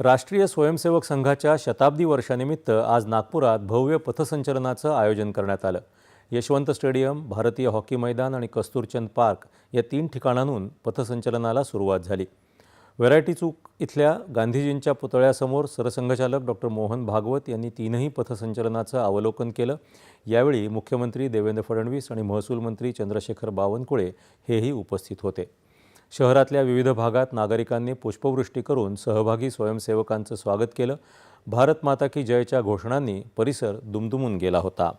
राष्ट्रीय स्वयंसेवक संघाच्या शताब्दी वर्षानिमित्त आज नागपुरात भव्य पथसंचलनाचं आयोजन करण्यात आलं. यशवंत स्टेडियम भारतीय हॉकी मैदान आणि कस्तुरचंद पार्क या तीन ठिकाणांहून पथसंचलनाला सुरुवात झाली. व्हरायटी चूक इथल्या गांधीजींच्या पुतळ्यासमोर सरसंघचालक डॉक्टर मोहन भागवत यांनी तीनही पथसंचलनाचं अवलोकन केलं. यावेळी मुख्यमंत्री देवेंद्र फडणवीस आणि महसूल मंत्री चंद्रशेखर बावनकुळे हेही उपस्थित होते. शहरातल्या विविध भागात नागरिकांनी पुष्पवृष्टी करून सहभागी स्वयंसेवकांचं स्वागत केलं. भारत माता की जयच्या घोषणांनी परिसर दुमदुमून गेला होता.